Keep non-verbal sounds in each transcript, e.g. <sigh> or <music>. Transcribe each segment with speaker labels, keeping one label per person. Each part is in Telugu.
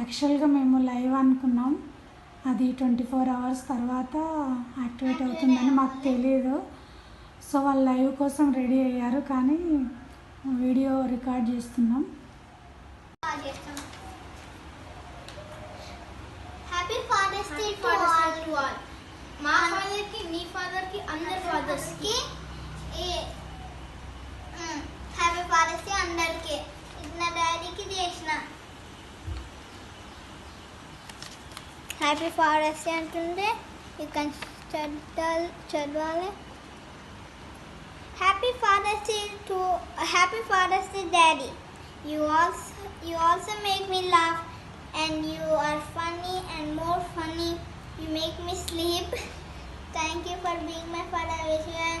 Speaker 1: యాక్చువల్గా మేము లైవ్ అనుకున్నాం. అది ట్వంటీ ఫోర్ అవర్స్ తర్వాత యాక్టివేట్ అవుతుందని మాకు తెలియదు సో వాళ్ళు లైవ్ కోసం రెడీ అయ్యారు కానీ వీడియో రికార్డ్ చేస్తున్నాం.
Speaker 2: Happy father's day to all
Speaker 3: మా ఫాదర్కి మీ ఫాదర్కి. అందరి
Speaker 2: ఫాదర్స్కి హ్యాపీ ఫాదర్స్ డే అందరికి. ఇది నా డాడీకి చేసిన. హ్యాపీ ఫాదర్స్ డే అంటుంటే ఇక్కడ చదవాలి చదవాలి happy Father's Day to happy Father's Day daddy you also you also make me laugh and you are funny and more funny. You make me sleep. <laughs> Thank you for being my father. I wish you a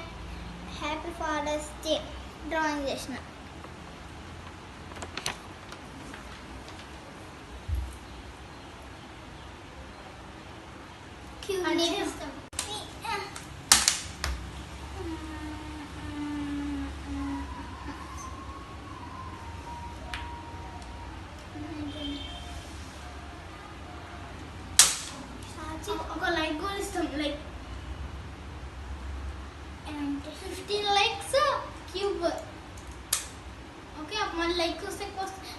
Speaker 2: happy Father's Day. Drawing చేసిన
Speaker 3: ఒక లైక్ కూడా ఇస్తాం like fifteen likes cube okay మళ్ళీ లైక్ వస్తే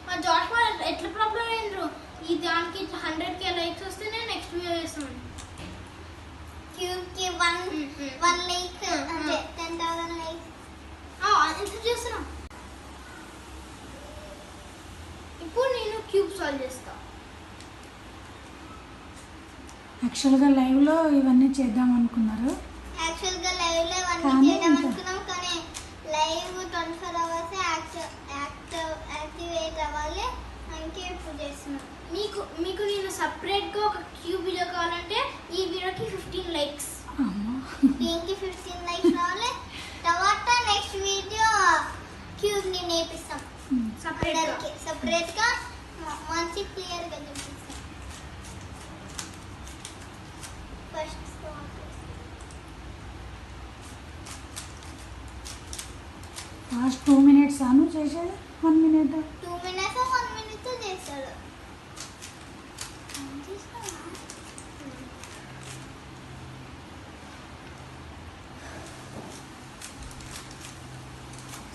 Speaker 3: మా జాష్ ఎట్లా ప్రాబ్లం అయినరు ఈ దానికి ఇట్లా హండ్రెడ్ కే లైక్స్ వస్తేనే నెక్స్ట్ వీడియో చేస్తాం
Speaker 2: క్యూబ్కి వన్. One
Speaker 3: like.
Speaker 2: అంటే టెన్ థౌసండ్ లైక్స్
Speaker 3: ఎంత చేస్తున్నాం ఇప్పుడు నేను క్యూబ్ సాల్వ్ చేస్తా.
Speaker 1: యాక్చువల్గా లైవ్లో ఇవన్నీ చేద్దాం అనుకున్నారు.
Speaker 2: యాక్చువల్గా లైవ్లో ఇవన్నీ
Speaker 1: ఇంకా-
Speaker 2: అనుకున్నాం కానీ live twenty four hours active activate అవ్వాలి. అందుకే ఇప్పుడు చేస్తున్నాం.
Speaker 3: మీకు మీకు నేను సపరేట్గా ఒక క్యూబ్ వీడియో కావాలంటే ఈ వీడియోకి ఫిఫ్టీన్ లైక్స్
Speaker 1: అమ్మా
Speaker 2: దీనికి ఫిఫ్టీన్ లైక్స్ రావాలి తర్వాత నెక్స్ట్ వీడియో క్యూబ్ని నేర్పిస్తాం
Speaker 3: సపరేట్గా
Speaker 2: అందరికి సపరేట్గా మ- మంచి క్లియర్గా చూపిస్తాం ఫస్ట్
Speaker 1: లాస్ట్ టూ మినిట్స్ అను చేసేది one minute
Speaker 2: two minutes one minute చేస్తాడు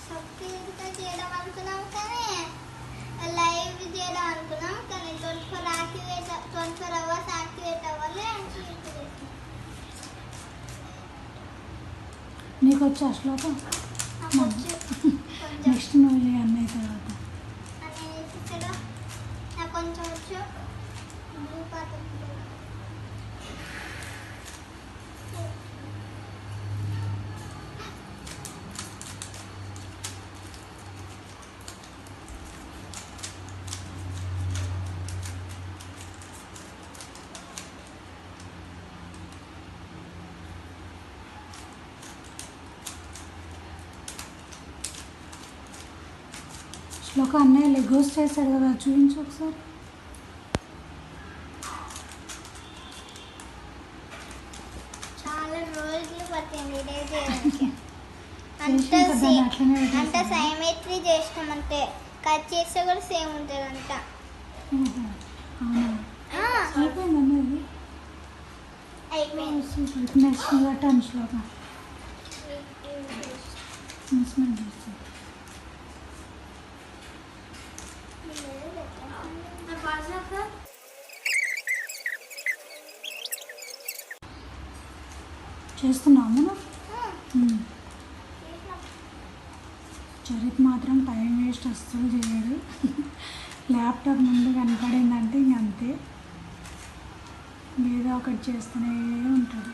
Speaker 2: సబ్స్క్రైబ్ చేయడం అనుకున్నాం కానీ లైవ్ చేయడం అనుకున్నాం కానీ twenty four activate twenty four hours activate అవ్వాలి అంటే ఇప్పుడు చేస్తున్నాం.
Speaker 1: నీకు వచ్చా శ్లోకం
Speaker 2: నాకు వచ్చు కొంచెం
Speaker 1: నెక్స్ట్ నువ్వు ఈ అన్నయ్య తర్వాత
Speaker 2: అనేది ఇక్కడ నాకు కొంచెం వచ్చు బ్లూ పార్ట్ ఉంటుంది.
Speaker 1: శ్లోక అన్నయ్య లెగోస్ చేశాడు కదా చూపించు ఒకసారి.
Speaker 2: చాలా రోజులు పట్టింది ఇదే చేయడానికి. <laughs> అంత సైమెట్రీ కట్ చేస్తే కూడా సేమ్ ఉంటుంది అంట
Speaker 1: అయిపోయింది నెక్స్ట్ శ్లోక ఉమ్. చరిత్ మాత్రం టైం వేస్ట్ అస్సలు చేయడు ల్యాప్టాప్ ముందు కనపడిందంటే ఇంక అంతే. ఏదో ఒకటి చేస్తూనే ఉంటాడు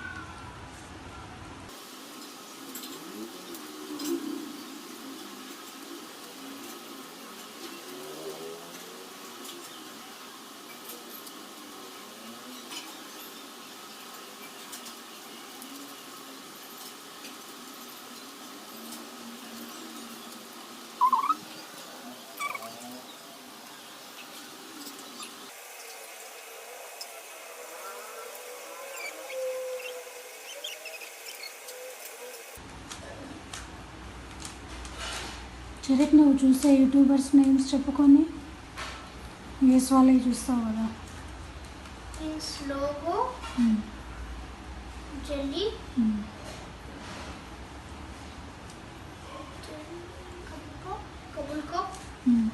Speaker 1: చరిత్ నువ్వు చూసే యూట్యూబర్స్ నేమ్స్ చెప్పుకొని యూఎస్ వాళ్ళకి చూస్తావు కదా.
Speaker 3: స్లోగో జెల్లీ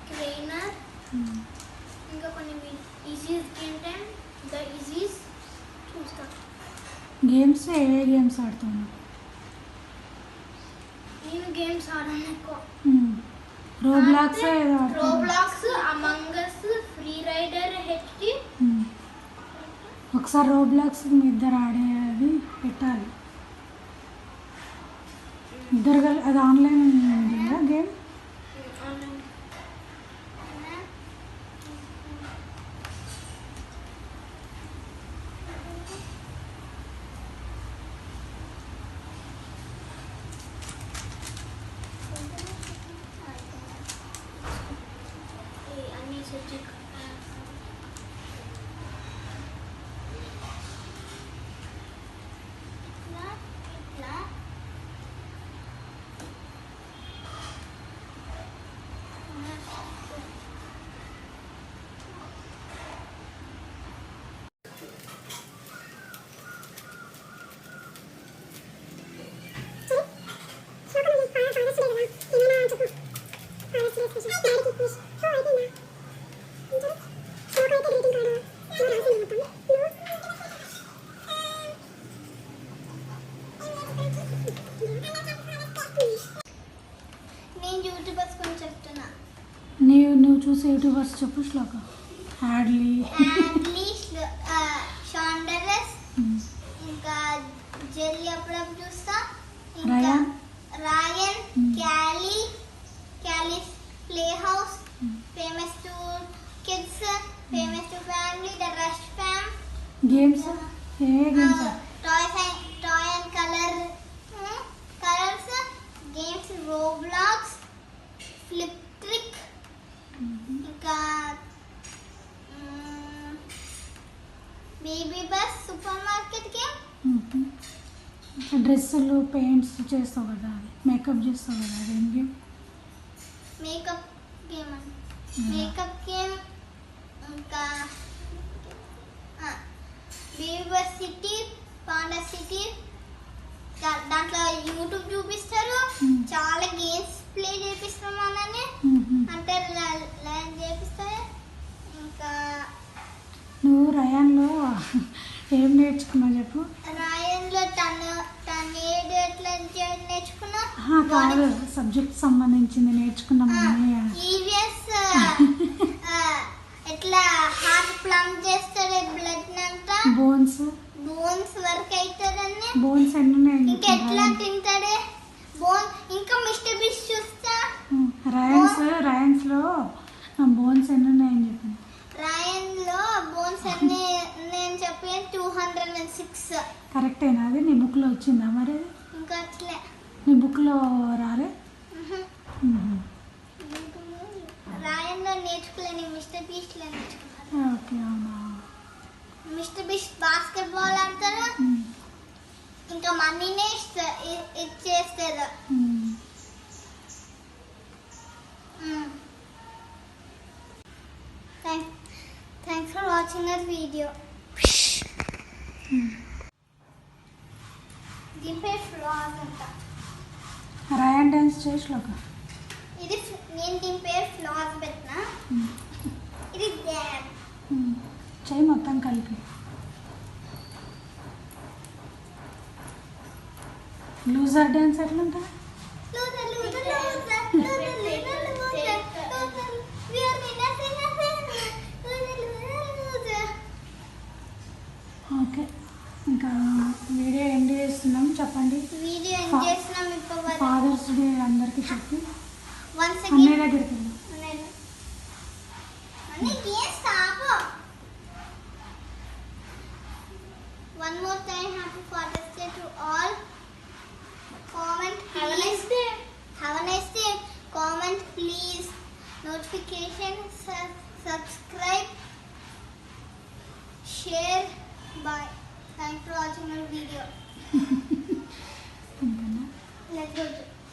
Speaker 3: ట్రైనర్. ఇంకా కొన్ని ఈజీస్ గేమ్ టైం ద ఈజీస్ చూస్తా.
Speaker 1: గేమ్స్ ఏ గేమ్స్ ఆడుతాను
Speaker 3: నేను గేమ్స్ ఆడాను ఎక్కువ
Speaker 1: ఆడుతాను
Speaker 3: Roblox Among Us free rider
Speaker 1: HD. ఒకసారి రోబ్లాక్స్ మీ ఇద్దరు ఆడేది పెట్టాలి. ఇద్దరు అది ఆన్లైన్ గేమ్
Speaker 3: అన్ని సబ్జెక్ట్
Speaker 2: ఇట్లా ఇట్లా నేను యూట్యూబర్స్ గురించి చెప్తున్నా
Speaker 1: నీవు నువ్వు చూసే యూట్యూబర్స్ చెప్పు శ్లోక. హ్యాడ్లీ
Speaker 2: షాండరస్ ఇంకా జెల్లీ అప్పుడప్పుడు చూస్తా. ఇంకా
Speaker 1: Ryan?
Speaker 2: Ryan
Speaker 1: Hmm.
Speaker 2: Kaylee Kaylee's play house famous to kids famous to family the rush fam
Speaker 1: games A games
Speaker 2: toys and toy and colour colours games Roblox flip trick ఇంకా baby bus supermarket game
Speaker 1: డ్రెస్సులు పెయింట్స్ చేస్తావు కదా మేకప్ చేస్తావు కదా అది గేమ్?
Speaker 2: మేకప్ గేమ్ అని మేకప్ గేమ్ ఇంకా బస్ సిటీ పాండా సిటీ దాంట్లో యూట్యూబ్ చూపిస్తారు. చాలా గేమ్స్ ప్లే చేపిస్తాం మనని అంటే లైన్ చేపిస్తారు ఇంకా
Speaker 1: నువ్వు రయాన్లో ఏం నేర్చుకున్నావు చెప్పు
Speaker 2: రాయన్లో తను తను ఏడు ఎట్లా చేయడం నేర్చుకున్నా
Speaker 1: ఆహా, కాదు సబ్జెక్ట్ సంబంధించింది నేర్చుకున్నామని
Speaker 2: ఈవిఎస్ ఎట్లా హార్ట్ ప్లంప్ చేస్తాడు బ్లడ్ అంతా?
Speaker 1: బోన్స్
Speaker 2: బోన్స్ వర్క్ అవుతాడని
Speaker 1: బోన్స్ ఉన్నాయి
Speaker 2: ఇంకా ఎట్లా తింటాడే? బోన్ ఇంకా మిస్టర్ బిస్ చూస్తా?
Speaker 1: రయాన్స్ రయాన్స్లో బోన్స్ ఎన్ని ఉన్నాయని చెప్పింది
Speaker 2: రాయన్లో బోన్స్ అన్ని నేను చెప్పిన టూ హండ్రెడ్ అండ్ సిక్స్
Speaker 1: కరెక్టేనా అది? నీ బుక్లో వచ్చిందా మరి?
Speaker 2: ఇంకా అట్లే
Speaker 1: నీ బుక్లో రాలే మ్మ్. <laughs>
Speaker 2: రాయన్లో నేర్చుకోలేని మిస్టర్ బీస్ట్లో నేర్చుకున్నాను
Speaker 1: ఓకే అవునా?
Speaker 2: మిస్టర్ బీస్ట్ బాస్కెట్ బాల్ ఆడతారు. ఇంకా మనీనే ఇచ్చేస్తారు. Thanks for watching our video దీని పేరు ఫ్లాగ్ అంట
Speaker 1: రయాన్ డ్యాన్స్ చేసిలోక
Speaker 2: ఇది నేను దీని పేరు ఫ్లాగ్ పెట్టిన ఇది డ్యామ్
Speaker 1: చేయి మొత్తం కలిపి లూజర్ డ్యాన్స్ ఎట్లుంటా. ఓకే ఇంకా వీడియో ఎండ్ చేస్తున్నాం చెప్పండి?
Speaker 2: వీడియో ఎండ్ వరకు?
Speaker 1: ఫాదర్స్ డే అందరికీ చెప్పి.
Speaker 2: అగైన్
Speaker 1: దగ్గరికి